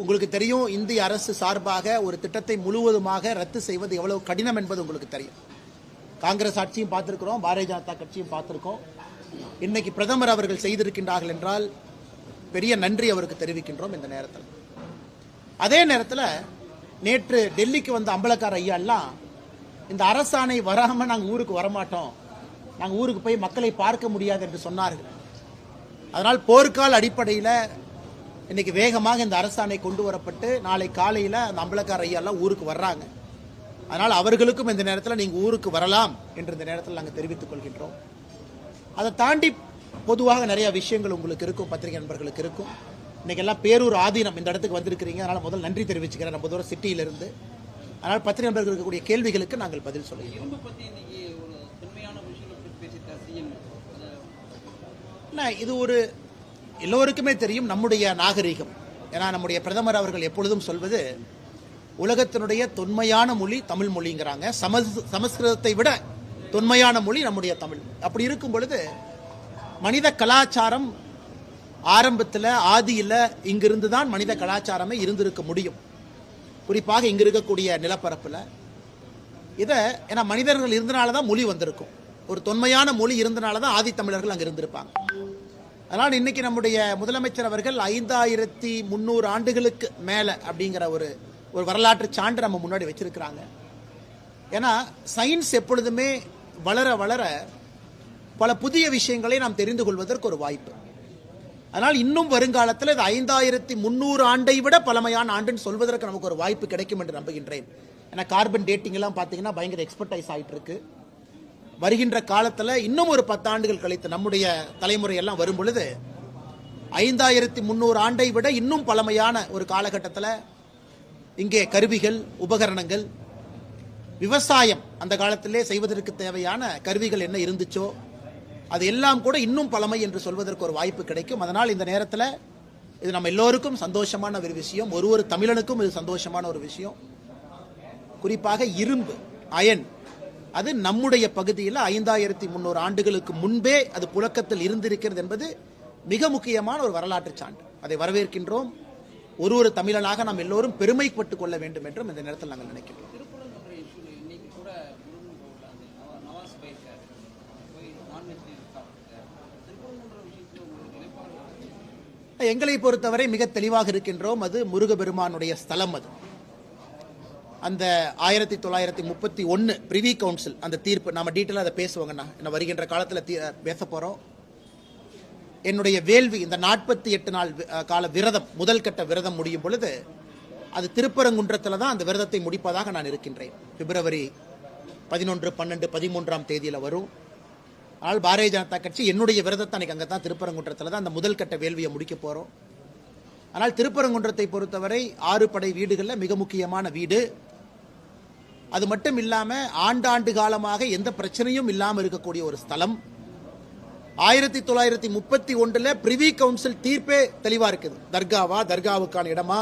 உங்களுக்கு தெரியும் இந்திய அரசு சார்பாக ஒரு திட்டத்தை முழுவதுமாக ரத்து செய்வது எவ்வளவு கடினம் என்பது உங்களுக்கு தெரியும். காங்கிரஸ் ஆட்சியும் பார்த்திருக்கிறோம் பாரதிய ஜனதா கட்சியும் பார்த்திருக்கோம். இன்னைக்கு பிரதமர் அவர்கள் செய்திருக்கின்றார்கள் என்றால் பெரிய நன்றி அவருக்கு தெரிவிக்கின்றோம் இந்த நேரத்தில். அதே நேரத்தில் நேற்று டெல்லிக்கு வந்த அம்பலக்கார ஐயா எல்லாம் இந்த அரசாணை வராமல் நாங்கள் ஊருக்கு வரமாட்டோம். நாங்கள் ஊருக்கு போய் மக்களை பார்க்க முடியாது என்று சொன்னார்கள். அதனால் போர்க்கால அடிப்படையில் இன்னைக்கு வேகமாக இந்த அரசாணை கொண்டு வரப்பட்டு நாளை காலையில் அந்த அம்பலக்கார ஐயா எல்லாம் ஊருக்கு வர்றாங்க. அதனால் அவர்களுக்கும் இந்த நேரத்தில் நீங்க ஊருக்கு வரலாம் என்று இந்த நேரத்தில் நாங்கள் தெரிவித்துக் கொள்கின்றோம். அதை தாண்டி பொதுவாக நிறைய விஷயங்கள் உங்களுக்கு இருக்கும் பத்திரிகை நண்பர்களுக்கு இருக்கும். இன்னைக்கு எல்லாம் பேரூர் ஆதீனம் இந்த இடத்துக்கு வந்திருக்கிறீங்க. அதனால் முதல் நன்றி தெரிவிச்சுக்கிறேன். நம்ம தூரம் சிட்டியிலிருந்து. அதனால் பத்திரிகை நண்பர்களுக்கு இருக்கக்கூடிய கேள்விகளுக்கு நாங்கள் பதில் சொல்லுகிறோம். இது ஒரு எல்லோருக்குமே தெரியும் நம்முடைய நாகரிகம். ஏன்னா நம்முடைய பிரதமர் அவர்கள் எப்பொழுதும் சொல்வது உலகத்தினுடைய தொன்மையான மொழி தமிழ் மொழிங்கிறாங்க. சமஸ் சமஸ்கிருதத்தை விட தொன்மையான மொழி நம்முடைய தமிழ். அப்படி இருக்கும் பொழுது மனித கலாச்சாரம் ஆரம்பத்தில் ஆதியில் இங்கிருந்து தான் மனித கலாச்சாரமே இருந்திருக்க முடியும். குறிப்பாக இங்கே இருக்கக்கூடிய நிலப்பரப்பில். இதை ஏன்னா மனிதர்கள் இருந்தனால தான் மொழி வந்திருக்கும். ஒரு தொன்மையான மொழி இருந்தனால தான் ஆதி தமிழர்கள் அங்கே இருந்திருப்பாங்க. அதனால் இன்னைக்கு நம்முடைய முதலமைச்சர் அவர்கள் ஐந்தாயிரத்தி முந்நூறு ஆண்டுகளுக்கு மேலே அப்படிங்கிற ஒரு ஒரு வரலாற்று சான்று நம்ம முன்னாடி வச்சிருக்கிறாங்க. ஏன்னா சயின்ஸ் எப்பொழுதுமே வளர வளர பல புதிய விஷயங்களை நாம் தெரிந்து கொள்வதற்கு ஒரு வாய்ப்பு. அதனால் இன்னும் வருங்காலத்தில் இது ஐந்தாயிரத்தி முந்நூறு ஆண்டை விட பழமையான ஆண்டுன்னு சொல்வதற்கு நமக்கு ஒரு வாய்ப்பு கிடைக்கும் என்று நம்புகின்றேன். ஏன்னா கார்பன் டேட்டிங் எல்லாம் பார்த்தீங்கன்னா பயங்கர எக்ஸ்பர்டைஸ் ஆகிட்டு இருக்கு வருகின்ற காலத்தில் இன்னும் ஒரு பத்தாண்டுகள் கழித்து நம்முடைய தலைமுறை எல்லாம் வரும் பொழுது ஐந்தாயிரத்தி முந்நூறு ஆண்டை விட இன்னும் பழமையான ஒரு காலகட்டத்தில் இங்கே கருவிகள் உபகரணங்கள் விவசாயம் அந்த காலத்திலே செய்வதற்கு தேவையான கருவிகள் என்ன இருந்துச்சோ அது எல்லாம் கூட இன்னும் பழமை என்று சொல்வதற்கு ஒரு வாய்ப்பு கிடைக்கும். அதனால் இந்த நேரத்தில் இது நம்ம எல்லோருக்கும் சந்தோஷமான ஒரு விஷயம். ஒரு ஒரு தமிழனுக்கும் இது சந்தோஷமான ஒரு விஷயம். குறிப்பாக இரும்பு அயன் அது நம்முடைய பகுதியில் ஐந்தாயிரத்தி முந்நூறு ஆண்டுகளுக்கு முன்பே அது புழக்கத்தில் இருந்திருக்கிறது என்பது மிக முக்கியமான ஒரு வரலாற்று சான்று. அதை வரவேற்கின்றோம். ஒரு ஒரு தமிழனாக நாம் எல்லோரும் பெருமைப்பட்டுக் கொள்ள வேண்டும் என்றும் இந்த நேரத்தில் நாங்கள் நினைக்கின்றோம். எங்களை பொறுத்தவரை மிக தெளிவாக இருக்கின்றோம். அது முருகபெருமானுடைய ஸ்தலம் அது. அந்த ஆயிரத்தி தொள்ளாயிரத்தி முப்பத்தி ஒன்று பிரிவி கவுன்சில் அந்த தீர்ப்பு நம்ம டீட்டெயிலாக அதை பேசுவாங்கண்ணா என்ன வருகின்ற காலத்தில் தீ பேச போகிறோம் என்னுடைய வேள்வி இந்த நாற்பத்தி எட்டு நாள் கால விரதம் முதல் கட்ட விரதம் முடியும் பொழுது அது திருப்பரங்குன்றத்தில் தான் அந்த விரதத்தை முடிப்பதாக நான் இருக்கின்றேன். பிப்ரவரி பதினொன்று பன்னெண்டு பதிமூன்றாம் தேதியில் வரும். ஆனால் பாரதிய ஜனதா கட்சி என்னுடைய விரதத்தை அன்னைக்கு அங்கே தான் திருப்பரங்குன்றத்தில் தான் அந்த முதல் கட்ட வேள்வியை முடிக்க போகிறோம் ஆனால் திருப்பரங்குன்றத்தை பொறுத்தவரை ஆறு படை வீடுகளில் மிக முக்கியமான வீடு. அது மட்டும் இல்லாமல் ஆண்டாண்டு காலமாக எந்த பிரச்சனையும் இல்லாமல் இருக்கக்கூடிய ஒரு ஸ்தலம். ஆயிரத்தி தொள்ளாயிரத்தி முப்பத்தி ஒன்றில் பிரிவி கவுன்சில் தீர்ப்பே தெளிவாக இருக்குது. தர்காவா தர்காவுக்கான இடமா?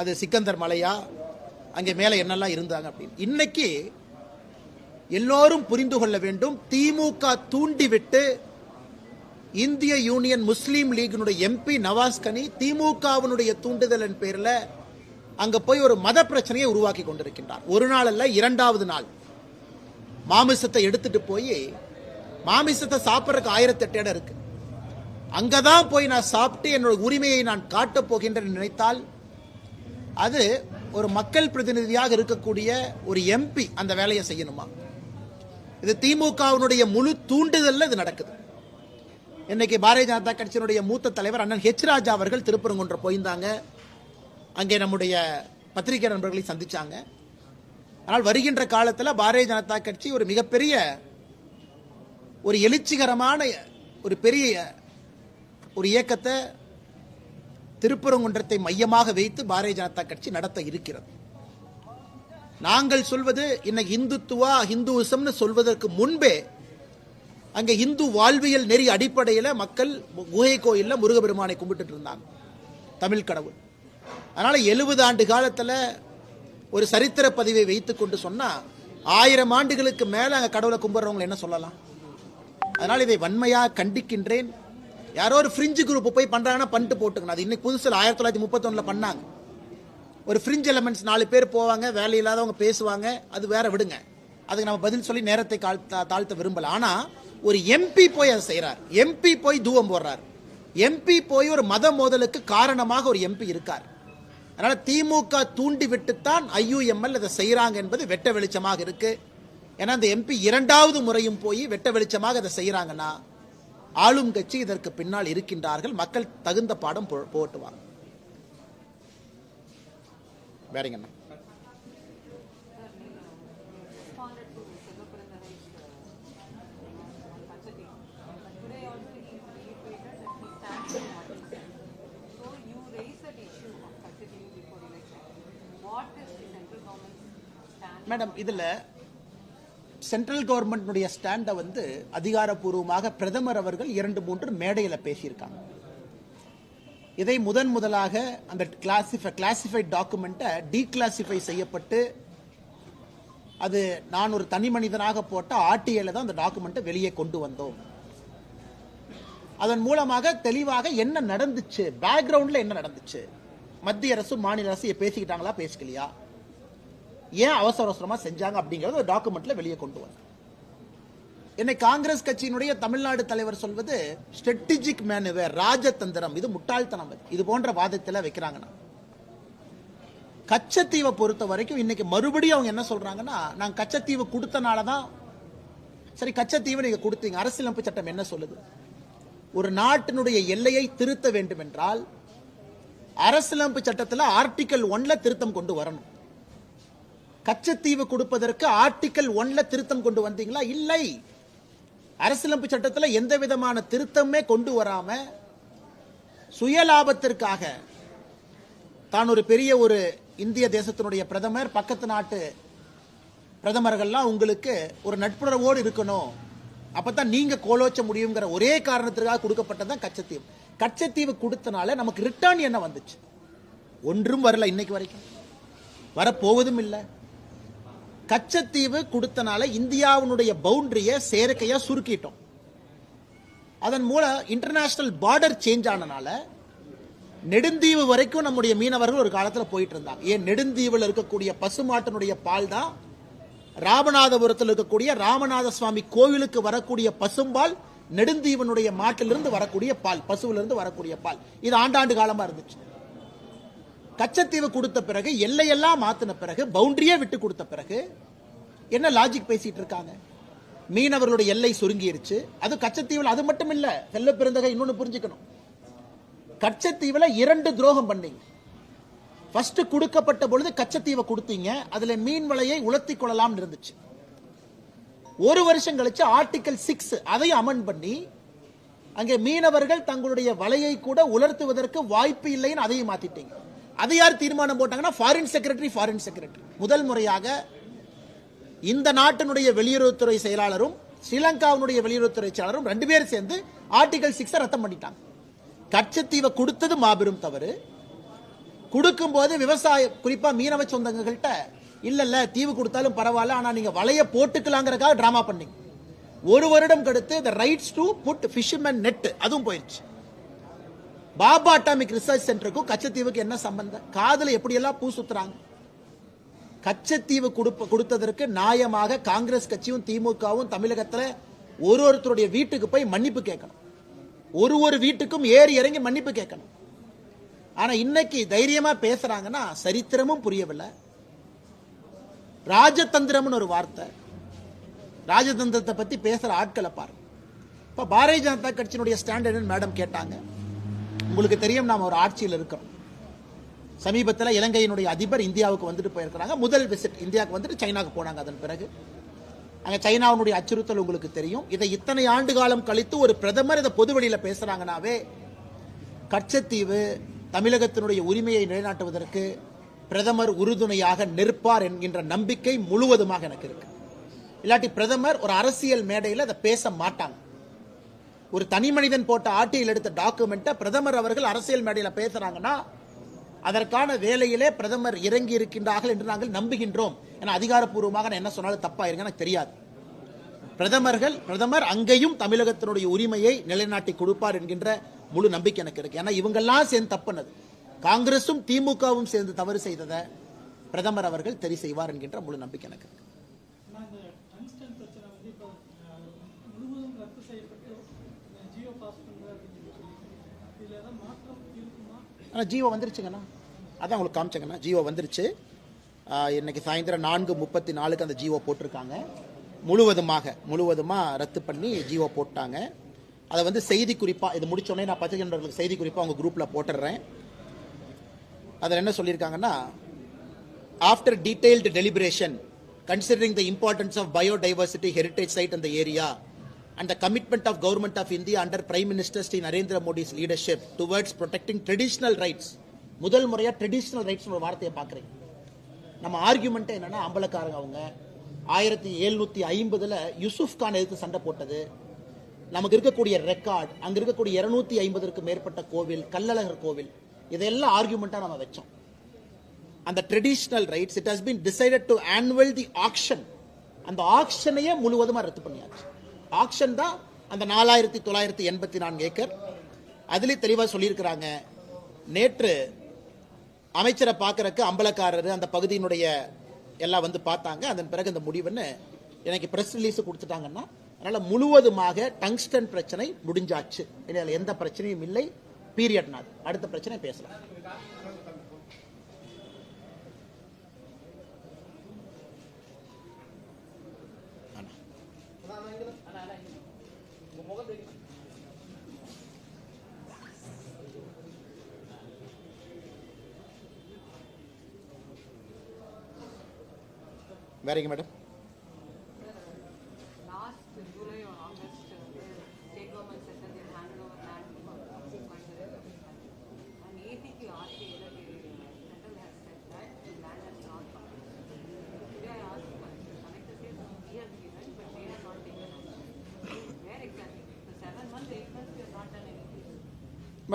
அது சிக்கந்தர் மலையா? அங்கே மேலே என்னெல்லாம் இருந்தாங்க அப்படின்னு. இன்னைக்கு எல்லோரும் புரிந்து கொள்ள வேண்டும் திமுக தூண்டிவிட்டு இந்திய யூனியன் முஸ்லீம் லீகினுடைய எம்பி நவாஸ்கனி திமுகவினுடைய தூண்டுதலின் பேரில் அங்க போய் ஒரு மத பிரச்சனையை உருவாக்கி கொண்டிருக்கின்றார். ஒரு நாள் அல்ல இரண்டாவது நாள். மாமிசத்தை எடுத்துட்டு போய் மாமிசத்தை சாப்பிட்றதுக்கு ஆயிரத்தி எட்டு இடம் இருக்கு. அங்கதான் போய் நான் சாப்பிட்டு என்னோட உரிமையை நான் காட்டப் போகின்றேன் நினைத்தால் அது ஒரு மக்கள் பிரதிநிதியாக இருக்கக்கூடிய ஒரு எம்பி அந்த வேலையை செய்யணுமா? இது திமுகவினுடைய முழு தூண்டுதல்ல இது நடக்குது. இன்னைக்கு பாரதிய ஜனதா கட்சியினுடைய மூத்த தலைவர் அண்ணன் ஹெச் ராஜா அவர்கள் திருப்பரங்குன்ற போயிருந்தாங்க. அங்கே நம்முடைய பத்திரிகை நண்பர்களை சந்திச்சாங்க. ஆனால் வருகின்ற காலத்தில் பாரதிய ஜனதா கட்சி ஒரு மிகப்பெரிய ஒரு எழுச்சிகரமான ஒரு பெரிய ஒரு இயக்கத்தை திருப்பரங்குன்றத்தை மையமாக வைத்து பாரதிய ஜனதா கட்சி நடத்த இருக்கிறது. நாங்கள் சொல்வது இன்னைக்கு இந்துத்துவா ஹிந்துவிசம்னு சொல்வதற்கு முன்பே அங்கே இந்து வாழ்வியல் நெறி அடிப்படையில் மக்கள் குகை கோயிலில் முருகபெருமானை கும்பிட்டுட்டு இருந்தாங்க. தமிழ் கடவுள். அதனால் எழுபது ஆண்டு காலத்தில் ஒரு சரித்திர பதிவை வைத்து கொண்டு சொன்னால் ஆயிரம் ஆண்டுகளுக்கு மேலே அங்கே கடவுளை கும்பிட்றவங்களை என்ன சொல்லலாம்? அதனால் இதை வன்மையாக கண்டிக்கின்றேன். யாரோ ஒரு ஃப்ரிஞ்சு குரூப் போய் பண்ணுறாங்கன்னா பண்ணிட்டு போட்டுக்கணும். அது இன்னைக்கு புதுசில் ஆயிரத்தி தொள்ளாயிரத்தி முப்பத்தொன்னில் பண்ணாங்க. ஒரு ஃப்ரிஞ்ச் எலமெண்ட்ஸ் நாலு பேர் போவாங்க வேலை இல்லாதவங்க பேசுவாங்க அது வேற விடுங்க. அதுக்கு நம்ம பதில் சொல்லி நேரத்தை காழ்த்த தாழ்த்த விரும்பல. ஆனால் ஒரு எம்பி போய் அதை செய்கிறார் எம்பி போய் தூவம் போடுறார். எம்பி போய் ஒரு மத மோதலுக்கு காரணமாக ஒரு எம்பி இருக்கார். அதனால திமுக தூண்டி விட்டுத்தான் ஐயுஎம்எல் அதை செய்கிறாங்க என்பது வெட்ட வெளிச்சமாக இருக்கு. ஏன்னா அந்த எம்பி இரண்டாவது முறையும் போய் வெட்ட வெளிச்சமாக அதை செய்யறாங்கன்னா ஆளும் கட்சி இதற்கு பின்னால் இருக்கின்றார்கள். மக்கள் தகுந்த பாடம் போ- போட்டுவாங்க. வேறங்கண்ணா மேடம் இதில் சென்ட்ரல் கவர்மெண்ட்னுடைய ஸ்டாண்டை வந்து அதிகாரப்பூர்வமாக பிரதமர் அவர்கள் இரண்டு மூன்று மேடையில் பேசியிருக்காங்க. இதை முதன் முதலாக அந்த கிளாசிஃபை கிளாசிஃபைட் டாக்குமெண்ட்டை டீக்ளாசிஃபை செய்யப்பட்டு அது நான் ஒரு தனி மனிதனாக போட்ட ஆர்டிஐல தான் அந்த டாக்குமெண்ட்டை வெளியே கொண்டு வந்தோம். அதன் மூலமாக தெளிவாக என்ன நடந்துச்சு பேக்ரவுண்டில் என்ன நடந்துச்சு மத்திய அரசு மாநில அரசு பேசிக்கிட்டாங்களா பேசிக்கலையா? ஏன் அவசர அவசரமா செஞ்சாங்க அப்படிங்கிறத ஒரு டாக்குமெண்ட்ல வெளியே கொண்டு வந்தோம் என்னை காங்கிரஸ் கட்சியினுடைய தமிழ்நாடு தலைவர் சொல்வது ஸ்ட்ராட்டஜிக் மேனுவர் ராஜதந்திரம். இது முட்டாள்தனம் இது. போன்ற வாதத்தில் வைக்கிறாங்கன்னா கச்சத்தீவை பொறுத்த வரைக்கும் இன்னைக்கு மறுபடியும் அவங்க என்ன சொல்றாங்கன்னா நான் கச்சத்தீவு கொடுத்தனால தான் சரி கச்சத்தீவு நீங்க கொடுத்தீங்க. அரசியலமைப்பு சட்டம் என்ன சொல்லுது? ஒரு நாட்டினுடைய எல்லையை திருத்த வேண்டும் என்றால் அரசியலமைப்பு சட்டத்தில் ஆர்டிகல் ஒன்ல திருத்தம் கொண்டு வரணும். கச்சத்தீவு கொடுப்பதற்கு ஆர்டிகல் ஒன்ல திருத்தம் கொண்டு வந்தீங்களா? இல்லை. அரசியலமைப்பு சட்டத்தில் எந்த விதமான திருத்தமே கொண்டு வராம சுயலாபத்திற்காக தான் ஒரு பெரிய ஒரு இந்திய தேசத்தினுடைய பிரதமர் பக்கத்து நாட்டு பிரதமர்கள்லாம் உங்களுக்கு ஒரு நட்புறவோடு இருக்கணும். அப்பதான் நீங்க கோலோச்ச முடியுங்கிற ஒரே காரணத்திற்காக கொடுக்கப்பட்டதான் கச்சத்தீவு. கச்சத்தீவு கொடுத்தனால நமக்கு ரிட்டர்ன் என்ன வந்துச்சு? ஒன்றும் வரல இன்னைக்கு வரைக்கும். வரப்போவதும் இல்லை. கச்சத்தீவு கொடுத்தனால இந்தியாவினுடைய பவுண்டரியை செயற்கையாக சுருக்கிட்டோம். அதன் மூலம் இன்டர்நேஷனல் பார்டர் சேஞ்ச் ஆனனால நெடுந்தீவு வரைக்கும் நம்முடைய மீனவர்கள் ஒரு காலத்தில் போயிட்டு இருந்தாங்க ஏன்? நெடுந்தீவில் இருக்கக்கூடிய பசுமாட்டினுடைய பால் தான் ராமநாதபுரத்தில் இருக்கக்கூடிய ராமநாத சுவாமி கோவிலுக்கு வரக்கூடிய பசும்பால் நெடுந்தீவனுடைய மாட்டிலிருந்து வரக்கூடிய பால் பசுவிலிருந்து வரக்கூடிய பால். இது ஆண்டாண்டு காலமா இருந்துச்சு. கச்சத்தீவு கொடுத்த பிறகு எல்லையெல்லாம் மாத்தின பிறகு பவுண்டரியே விட்டு கொடுத்த பிறகு என்ன லாஜிக் பேசிட்டு இருக்காங்க? மீனவர்களுடைய எல்லை சுருங்கிருச்சு. அது கச்சத்தீவில் அது மட்டும் இல்ல செல்ல பிறந்தகை இன்னொன்னு புரிஞ்சுக்கணும். கச்சத்தீவில் இரண்டு துரோகம் பண்ணீங்க. ஃபர்ஸ்ட் கொடுக்கப்பட்ட பொழுது கச்சத்தீவை கொடுத்தீங்க. அதுல மீன் வலையை உலர்த்தி கொள்ளலாம்னு இருந்துச்சு. ஒரு வருஷம் கழிச்சு ஆர்டிகல் சிக்ஸ் அதையும் அமெண்ட் பண்ணி அங்கே மீனவர்கள் தங்களுடைய வலையை கூட உலர்த்துவதற்கு வாய்ப்பு இல்லைன்னு அதையும் மாத்திட்டீங்க. அதை யார் தீர்மானம் போட்டாங்கன்னா ஃபாரின் செக்ரட்டரி ஃபாரின் செக்ரட்டரி முதல் முறையாக இந்த நாட்டினுடைய வெளியுறவுத்துறை செயலாளரும் ஸ்ரீலங்காவினுடைய வெளியுறவுத்துறை செயலாளரும் ரெண்டு பேரும் சேர்ந்து ஆர்டிகல் சிக்ஸை ரத்தம் பண்ணிட்டாங்க. கச்சத்தீவை கொடுத்தது மாபெரும் தவறு. கொடுக்கும்போது விவசாய குறிப்பாக மீனவ சொந்தங்கள்கிட்ட இல்ல இல்ல தீவு கொடுத்தாலும் பரவாயில்ல ஆனா நீங்க வலைய போட்டுக்கலாங்கிறதுக்காக டிராமா பண்ணீங்க. ஒரு வருடம் கடுத்து the rights to put fisherman net அதுவும் போயிடுச்சு பாபா அட்டாமிக் ரிசர்ச் சென்டருக்கும் கச்சத்தீவுக்கு என்ன சம்பந்தம்? காதல எப்படியெல்லாம் பூ சுத்துறாங்க? கச்சத்தீவு கொடுத்ததற்கு நியாயமாக காங்கிரஸ் கட்சியும் திமுகவும் தமிழகத்தில் ஒரு ஒருத்தருடைய வீட்டுக்கு போய் மன்னிப்பு கேட்கணும். ஒரு ஒரு வீட்டுக்கும் ஏறி இறங்கி மன்னிப்பு கேட்கணும். ஆனா இன்னைக்கு தைரியமா பேசுறாங்கன்னா சரித்திரமும் புரியவில்லை. ராஜதந்திரம்னு ஒரு வார்த்தை. ராஜதந்திரத்தை பத்தி பேசுற ஆட்களை பாருங்க இப்ப பாரதிய ஜனதா கட்சியினுடைய ஸ்டாண்டர்டுன்னு மேடம் கேட்டாங்க. உங்களுக்கு தெரியும் நாம ஒரு ஆட்சியில் இருக்கிறோம். சமீபத்தில் இலங்கையினுடைய அதிபர் இந்தியாவுக்கு வந்துட்டு போயிருக்கிறாங்க. முதல் விசிட் இந்தியாவுக்கு வந்துட்டு சைனாக்கு போனாங்க அதன் பிறகு. அங்கே சைனாவுடைய அச்சுறுத்தல் உங்களுக்கு தெரியும். இதை இத்தனை ஆண்டு காலம் கழித்து ஒரு பிரதமர் இதை பொது வழியில் பேசுறாங்கனாவே கச்சத்தீவு தமிழகத்தினுடைய உரிமையை நிலைநாட்டுவதற்கு பிரதமர் உறுதுணையாக நிற்பார் என்கின்ற நம்பிக்கை முழுவதுமாக எனக்கு இருக்கு. இல்லாட்டி பிரதமர் ஒரு அரசியல் மேடையில் அதை பேச மாட்டாங்க. ஒரு தனி மனிதன் போட்ட ஆட்டியில் எடுத்த டாக்குமெண்ட்டை பிரதமர் அவர்கள் அரசியல் மேடையில் பேசுறாங்கன்னா அதற்கான வேலையிலே பிரதமர் இறங்கி இருக்கின்றார்கள் என்று நாங்கள் நம்புகின்றோம். என அதிகாரப்பூர்வமாக நான் என்ன சொன்னாலும் தப்பா இருங்க எனக்கு தெரியாது. பிரதமர்கள் பிரதமர் அங்கேயும் தமிழகத்தினுடைய உரிமையை நிலைநாட்டி கொடுப்பார் என்கின்ற முழு நம்பிக்கை எனக்கு இருக்கு. ஏன்னா இவங்கெல்லாம் சேர்ந்து தப்புனது. காங்கிரசும் திமுகவும் சேர்ந்து தவறு செய்ததை பிரதமர் அவர்கள் சரி செய்வார் என்கின்ற முழு நம்பிக்கை எனக்கு ஆனால் ஜியோ வந்துருச்சுங்கண்ணா. அதான் உங்களுக்கு காமிச்சங்கண்ணா. ஜியோ வந்துருச்சு. இன்னைக்கு சாயந்தரம் நான்கு முப்பத்தி நாலுக்கு அந்த ஜியோ போட்டிருக்காங்க. முழுவதுமாக முழுவதுமாக ரத்து பண்ணி ஜியோ போட்டாங்க. அதை வந்து செய்தி குறிப்பாக இது முடிச்ச உடனே நான் பத்திரிகை நண்பர்களுக்கு செய்தி குறிப்பாக உங்கள் குரூப்பில் போட்டுடுறேன் அதில் என்ன சொல்லியிருக்காங்கன்னா after detailed deliberation considering the importance of biodiversity heritage site அந்த area and the commitment of government of India under Prime Minister Sri Narendra Modi's leadership towards protecting traditional rights. முதல் முறையாக ட்ரெடிஷ்னல் ரைட்ஸ் ஒரு வார்த்தையை பார்க்குறேன் நம்ம ஆர்கியூமெண்ட்டே என்னென்னா அம்பலக்காரங்க அவங்க ஆயிரத்தி எழுநூற்றி ஐம்பதில் யூசுஃப் கான் எதிர்த்து சண்டை போட்டது நமக்கு இருக்கக்கூடிய ரெக்கார்ட் அங்கே இருக்கக்கூடிய இரநூத்தி ஐம்பதற்கு மேற்பட்ட கோவில் கல்லழகர் கோவில் இதெல்லாம் ஆர்குமெண்ட்டாக நம்ம வச்சோம். அந்த traditional rights it has been decided to annul the action அந்த ஆக்ஷனையே முழுவதுமாக ரத்து பண்ணியாச்சு. ஆக்ஷன் தான் அந்த நாலாயிரத்தி தொள்ளாயிரத்தி எண்பத்தி நான்கு ஏக்கர். அதுலேயே தெளிவாக சொல்லியிருக்கிறாங்க நேற்று அமைச்சரை பார்க்கறக்கு அம்பலக்காரர் அந்த பகுதியினுடைய எல்லாம் வந்து பார்த்தாங்க. அதன் பிறகு இந்த முடிவுன்னு எனக்கு ப்ரெஸ் ரிலீஸ் கொடுத்துட்டாங்கன்னா அதனால் முழுவதுமாக டங்ஸ்டன் பிரச்சனை முடிஞ்சாச்சு. இதில் எந்த பிரச்சனையும் இல்லை. பீரியட்னா அது. அடுத்த பிரச்சனை பேசலாம். வேறங்க madam?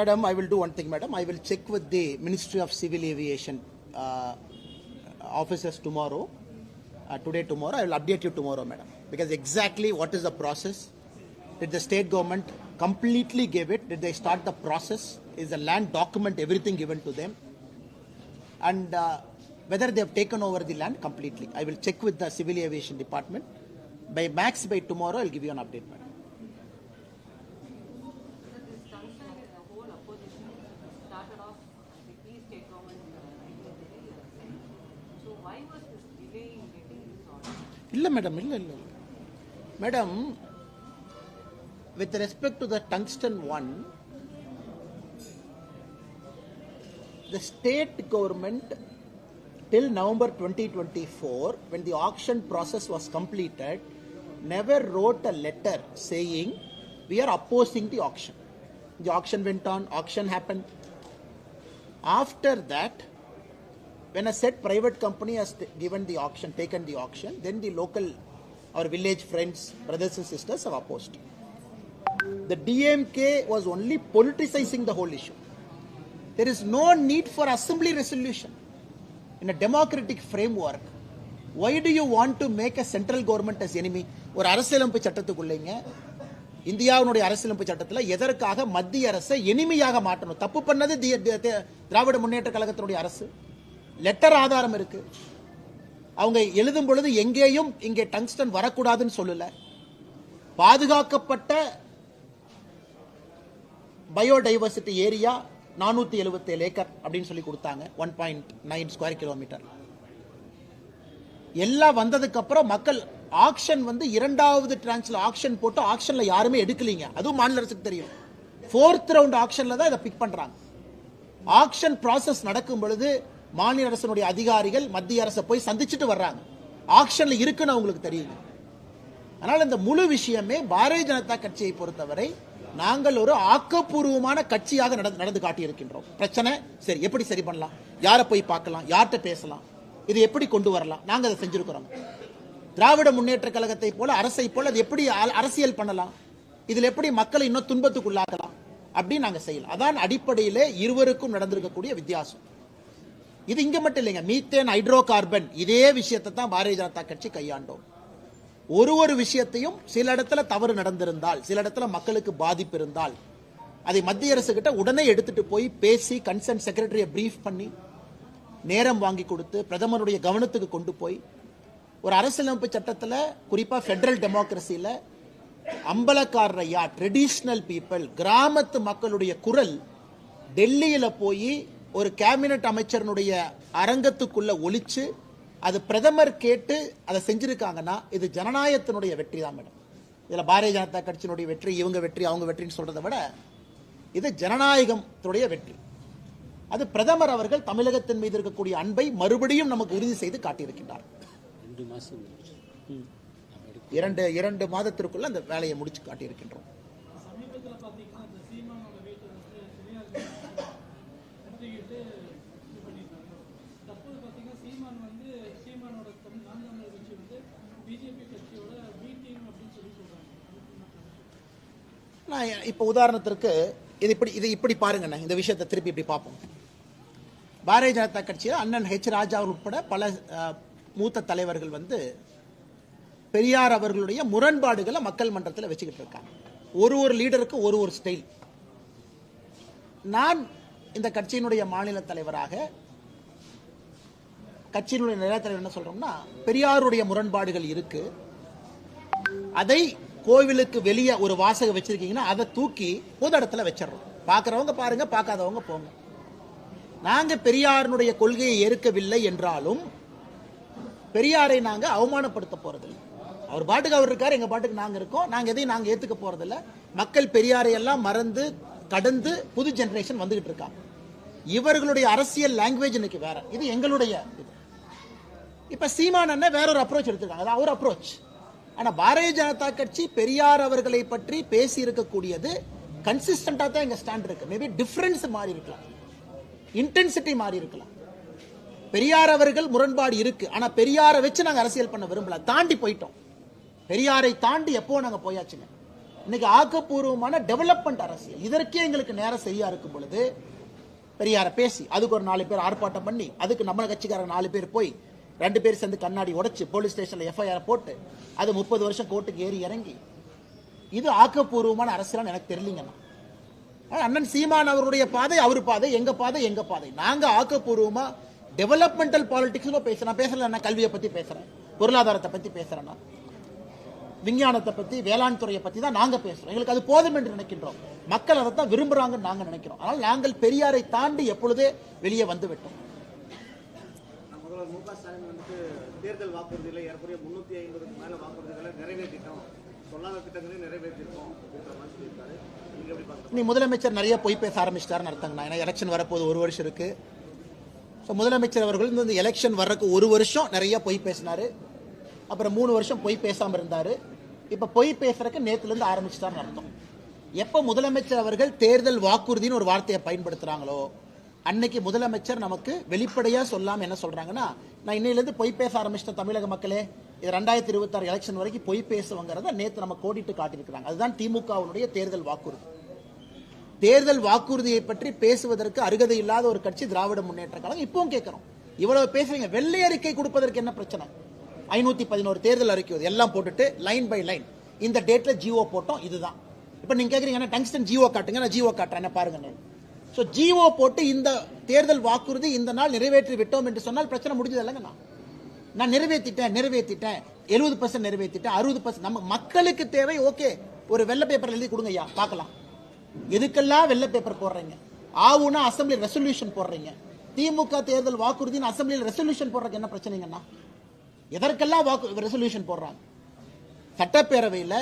Madam, I will do one thing, madam. I will check with the Ministry of Civil Aviation uh, officers tomorrow. Uh, today, tomorrow. I will update you tomorrow, madam. Because exactly what is the process? Did the state government completely give it? Did they start the process? Is the land document everything given to them? And uh, whether they have taken over the land completely. I will check with the Civil Aviation Department. By max by tomorrow, I'll give you an update, madam. So this junction is the whole opposition started off the key state government uh, writing to the uh, Senate. So why was this delay in getting this order? இல்ல madam இல்ல இல்ல இல்ல. Madam with respect to the tungsten on the state government till November 2024 when the auction process was completed never wrote a letter saying we are opposing the auction the auction went on auction happened after that when a said private company has t- given the auction taken the auction then the local our village friends brothers and sisters have opposed the dmk was only politicizing the whole issue there is no need for assembly resolution in a democratic framework why do you want to make a central government as enemy ஒரு அரசியலமைப்பு சட்டத்துக்குள்ளேங்க இந்தியாவினுடைய அரசியலமைப்பு சட்டத்தில் எதற்காக மத்திய அரசை எளிமையாக மாற்றணும் தப்பு பண்ணது தி- தி- தி- திராவிட முன்னேற்ற கழகத்தினுடைய அரசு லெட்டர் ஆதாரம் இருக்கு. அவங்க எழுதும் பொழுது எங்கேயும் இங்கே டங்ஸ்டன் வரக்கூடாதுன்னு சொல்லல. பாதுகாக்கப்பட்ட பயோடைவர்சிட்டி ஏரியா நானூத்தி எழுபத்தேழு ஏக்கர் அப்படின்னு சொல்லி கொடுத்தாங்க. One point nine square kilometre எல்லாம் வந்ததுக்கு அப்புறம் மக்கள் ஆக்ஷன் வந்து இரண்டாவது டிரான்ஸ்ல ஆக்ஷன் போட்டு ஆக்ஷன்ல யாருமே எடுக்கலீங்க. அதுவும் மாநில அரசுக்கு தெரியும். ஃபோர்த் ரவுண்ட் ஆக்ஷன்ல தான் இதை பிக் பண்றாங்க. ஆக்ஷன் ப்ராசஸ் நடக்கும் பொழுது மாநில அரசனுடைய அதிகாரிகள் மத்திய அரசை போய் சந்திச்சுட்டு வர்றாங்க. ஆக்ஷன்ல இருக்குன்னு அவங்களுக்கு தெரியுது. அதனால இந்த முழு விஷயமே பாரதிய ஜனதா கட்சியை பொறுத்தவரை நாங்கள் ஒரு ஆக்கப்பூர்வமான கட்சியாக நடந்து நடந்து காட்டியிருக்கின்றோம். பிரச்சனை? சரி எப்படி சரி பண்ணலாம்? யாரை போய் பார்க்கலாம்? யார்கிட்ட பேசலாம்? இது எப்படி கொண்டு வரலாம்? நாங்கள் அதை செஞ்சிருக்கிறோம். திராவிட முன்னேற்ற கழகத்தை போல அரசை போல அது எப்படி அ- அரசியல் பண்ணலாம்? இதில் எப்படி மக்களை இன்னும் துன்பத்துக்குள்ளாக்கலாம்? அப்படின்னு நாங்கள் செய்யலாம். அதான் அடிப்படையிலே இருவருக்கும் நடந்திருக்கக்கூடிய வித்தியாசம். இது இங்க மட்டும் இல்லைங்க. மீத்தேன் ஹைட்ரோ கார்பன் இதே விஷயத்தை தான் பாரதிய ஜனதா கட்சி கையாண்டோம். ஒரு ஒரு விஷயத்தையும் சில இடத்துல தவறு நடந்திருந்தால் சில இடத்துல மக்களுக்கு பாதிப்பு இருந்தால் அதை மத்திய அரசு கிட்ட உடனே எடுத்துட்டு போய் பேசி கன்சர்ன் செக்ரட்டரியை பிரீஃப் பண்ணி நேரம் வாங்கி கொடுத்து பிரதமருடைய கவனத்துக்கு கொண்டு போய் ஒரு அரசியலமைப்பு சட்டத்தில் குறிப்பாக ஃபெடரல் டெமோக்ரஸியில் அம்பலக்காரர் ஐயா ட்ரெடிஷ்னல் பீப்புள் கிராமத்து மக்களுடைய குரல் டெல்லியில் போய் ஒரு கேபினட் அமைச்சரனுடைய அரங்கத்துக்குள்ள ஒலிச்சு அது பிரதமர் கேட்டு அதை செஞ்சிருக்காங்கன்னா இது ஜனநாயகத்தினுடைய வெற்றி தான் மேடம். இதுல பாரதிய ஜனதா கட்சியினுடைய வெற்றி இவங்க வெற்றி அவங்க வெற்றின்னு சொல்றதை விட இது ஜனநாயகத்தினுடைய வெற்றி. அது பிரதமர் அவர்கள் தமிழகத்தின் மீது இருக்கக்கூடிய அன்பை மறுபடியும் நமக்கு உறுதி செய்து காட்டியிருக்கின்றார். இரண்டு இரண்டு மாதத்திற்குள்ள அந்த வேலையை முடிச்சு காட்டியிருக்கின்றோம் சமீபத்தில் பார்த்தீங்கன்னா இந்த சீமானோட வீட்டை வந்து தனியார் எடுத்துக்கிட்டு இது பண்ணியிருந்தாங்க தற்போது பார்த்தீங்கன்னா சீமான் வந்து சீமானோட தமிழ் நாம் தமிழர் கட்சி வந்து பிஜேபி கட்சியோட பி டீம் அப்படின்னு சொல்லி சொல்கிறாங்க நான் இப்போ உதாரணத்திற்கு இது இப்படி இது இப்படி பாருங்கண்ணே இந்த விஷயத்தை திருப்பி இப்படி பார்ப்போம். பாரதிய ஜனதா கட்சியில் அண்ணன் ஹெச் ராஜா உட்பட பல மூத்த தலைவர்கள் வந்து பெரியார் அவர்களுடைய முரண்பாடுகளை மக்கள் மன்றத்தில் வச்சுக்கிட்டு இருக்காங்க. ஒரு ஒரு லீடருக்கு ஒரு ஒரு ஸ்டைல் நான் இந்த கட்சியினுடைய மாநில தலைவராக கட்சியினுடைய நிலத்தலைவர் என்ன சொல்றோம்னா பெரியாருடைய முரண்பாடுகள் இருக்கு. அதை கோவிலுக்கு வெளியே ஒரு வாசகம் வச்சிருக்கீங்கன்னா அதை தூக்கி பொது இடத்துல வச்சிடறோம். பார்க்குறவங்க பாருங்க பார்க்காதவங்க போங்க. நாங்கள் பெரியாருடைய கொள்கையை ஏற்கவில்லை என்றாலும் பெரியாரை நாங்கள் அவமானப்படுத்த போறதில்லை. அவர் பாட்டுக்கு அவர் இருக்கார் எங்கள் பாட்டுக்கு நாங்கள் இருக்கோம். நாங்கள் எதையும் நாங்கள் ஏற்றுக்க போறதில்ல. மக்கள் பெரியாரை எல்லாம் மறந்து கடந்து புது ஜென்ரேஷன் வந்துகிட்டு இருக்காங்க இவர்களுடைய அரசியல் லாங்குவேஜ் இன்னைக்கு வேற. இது எங்களுடைய இது. இப்போ சீமான் வேற ஒரு அப்ரோச் எடுத்திருக்காங்க. அது அவர் அப்ரோச் ஆனால் பாரதிய ஜனதா கட்சி பெரியார் அவர்களை பற்றி பேசி இருக்கக்கூடியது கன்சிஸ்டண்டாக தான் எங்கள் ஸ்டாண்ட் இருக்கு. மேபி டிஃப்ரென்ஸ் மாறி இருக்கலாம். இன்டென்சிட்டி மாறி இருக்கலாம். பெரியார் அவர்கள் முரண்பாடு இருக்கு. ஆனால் பெரியாரை வச்சு நாங்கள் அரசியல் பண்ண விரும்பல. தாண்டி போயிட்டோம். பெரியாரை தாண்டி எப்போ நாங்கள் போயாச்சுங்க? இன்னைக்கு ஆக்கப்பூர்வமான டெவலப்மெண்ட் அரசியல். இதற்கே எங்களுக்கு நேரம் சரியா இருக்கும் பொழுது பெரியார பேசி அதுக்கு ஒரு நாலு பேர் ஆர்ப்பாட்டம் பண்ணி அதுக்கு நம்ம கட்சிக்காரங்க நாலு பேர் போய் ரெண்டு பேர் சேர்ந்து கண்ணாடி உடைச்சு போலீஸ் ஸ்டேஷன்ல எஃப்ஐஆர் போட்டு அது முப்பது வருஷம் கோர்ட்டுக்கு ஏறி இறங்கி. இது ஆக்கப்பூர்வமான அரசியல் எனக்கு தெரியலங்கண்ணா அண்ணன் சீமான் அவருடைய பாதை அவர் பாதை எங்க பாதை எங்க பாதை. நாங்க ஆக்கப்பூர்வமா டெவலப்மெண்டல் பாலிடிக்ஸ்ல பேசுறேன் பேசல நான் கல்வியை பத்தி பேசுறேன். பொருளாதாரத்தை பத்தி பேசுறேன்னா விஞ்ஞானத்தை பத்தி வேளாண் துறையை பத்தி தான் நாங்க பேசுறோம். எங்களுக்கு அது போதும் என்று நினைக்கின்றோம். மக்கள் அதை தான் விரும்புறாங்கன்னு நாங்க நினைக்கிறோம். ஆனால் நாங்கள் பெரியாரை தாண்டி எப்பொழுதே வெளியே வந்து விட்டோம் மு க ஸ்டாலின் வந்துட்டு தேர்தல் வாக்குறுதிகளை ஏறக்குறைய முன்னூற்றி ஐம்பதுக்கு மேலே வாக்குறுதிகளை நிறைவேற்றிட்டோம். சொல்லாத திட்டங்களையும் நிறைவேற்றிருக்கோம் அப்படின்ற மாதிரி சொல்லியிருக்காரு. நீங்க எப்படி பார்க்குறீங்க? நீ முதலமைச்சர் நிறைய பொய் பேச ஆரம்பிச்சிட்டாருன்னு அர்த்தங்கண்ணா ஏன்னா எலெக்ஷன் வரப்போது ஒரு வருஷம் இருக்கு. ஸோ முதலமைச்சர் அவர்கள் இந்த- எலெக்ஷன் வர்றதுக்கு ஒரு வருஷம் நிறைய பொய் பேசினார். அப்புறம் மூணு வருஷம் பொய் பேசாமல் இருந்தார். இப்போ பொய் பேசுறதுக்கு நேற்றுலேருந்து இருந்து ஆரம்பிச்சிட்டாருன்னு அர்த்தம். எப்போ முதலமைச்சர் அவர்கள் தேர்தல் வாக்குறுதின்னு ஒரு வார்த்தையை பயன்படுத்துகிறாங்களோ அன்னைக்கு முதலமைச்சர் நமக்கு வெளிப்படையாக சொல்லாமல் என்ன சொல்கிறாங்கன்னா நான் இன்னையிலேருந்து பொய் பேச ஆரம்பிச்சிட்டேன் தமிழக மக்களே இது ரெண்டாயிரத்தி இருபத்தாறு எலெக்ஷன் வரைக்கும் பொய் பேசுவங்கிறத நேற்று நம்ம கோடிட்டு காட்டியிருக்கிறாங்க. அதுதான் திமுகவுடைய தேர்தல் வாக்குறுதி. தேர்தல் வாக்குறுதியை பற்றி பேசுவதற்கு அருகதை இல்லாத ஒரு கட்சி திராவிட முன்னேற்ற கழகம். இப்பவும் கேட்கிறோம். இவ்வளவு பேசுறீங்க. வெள்ளை அறிக்கை கொடுப்பதற்கு என்ன பிரச்சனை? ஐநூத்தி பதினோரு தேர்தல் அறிக்கை எல்லாம் போட்டுட்டு லைன் பை லைன் இந்த டேட்ல ஜியோ போட்டோம். இதுதான். இப்ப நீங்க கேக்குறீங்க டங்ஸ்டன் ஜியோ காட்டுங்க. நான் ஜியோ காட்டுறேன். என்ன பாருங்க ஸோ ஜிஓ போட்டு இந்த தேர்தல் வாக்குறுதி இந்த நாள் நிறைவேற்றி விட்டோம் என்று சொன்னால் பிரச்சனை முடிஞ்சது இல்லைங்க நான். நான் நிறைவேற்றிட்டேன் நிறைவேற்றிட்டேன். எழுபது பர்சன்ட் நிறைவேற்றிட்டேன் அறுபது பர்சன்ட் நம்ம மக்களுக்கு தேவை ஓகே ஒரு வெள்ளை பேப்பர் எழுதி கொடுங்க ஐயா பார்க்கலாம். எதுக்கெல்லாம் வெள்ளை பேப்பர் போடுறீங்க? ஆவுனா அசம்பிளி ரெசல்யூஷன் போடுறீங்க. திமுக தேர்தல் வாக்குறுதின்னு அசம்பிளியில் ரெசல்யூஷன் போடுறதுக்கு என்ன பிரச்சனைங்கண்ணா எதற்கெல்லாம் வாக்கு ரெசல்யூஷன் போடுறாங்க? சட்டப்பேரவையில்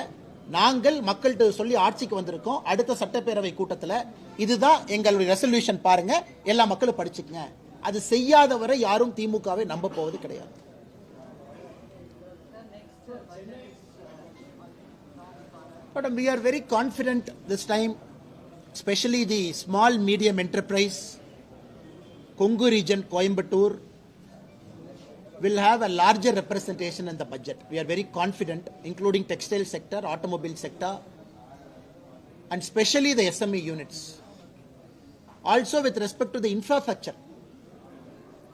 நாங்கள் மக்கள்கிட்ட சொல்லி ஆட்சிக்கு வந்திருக்கோம். அடுத்த சட்டப்பேரவை கூட்டத்தில் இதுதான் எங்களுடைய ரெசல்யூஷன் பாருங்க. எல்லா மக்களும் படிச்சுக்கங்க. அது செய்யாதவரை யாரும் திமுகவை நம்ப போவது கிடையாது. But we are very very this time specially the small medium enterprise Kongu region Coimbatore will have a larger representation in the budget. We are very confident, including textile sector, automobile sector, and especially the SME units. Also, with respect to the infrastructure,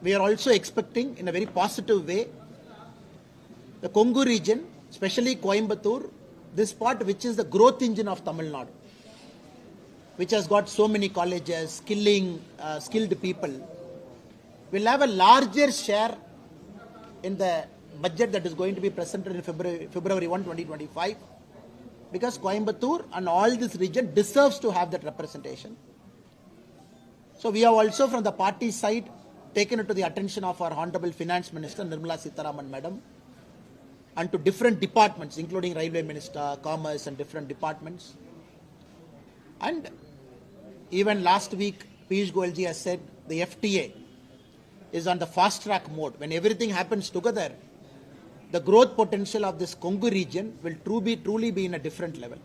we are also expecting in a very positive way the Kongu region especially Coimbatore, this part which is the growth engine of Tamil Nadu, which has got so many colleges, skilling, uh, skilled people, will have a larger share in the budget that is going to be presented in February, February 1, 2025, because Coimbatore and all this region deserves to have that representation. So we have also from the party side taken it to the attention of our Honorable Finance Minister Nirmala Sitaraman Madam and to different departments including Railway Minister, Commerce and different departments. And even last week Piyush Goyalji has said the FTA is on the fast track mode. When everything happens together, the growth potential of this Kongu region will truly, truly be in a different level.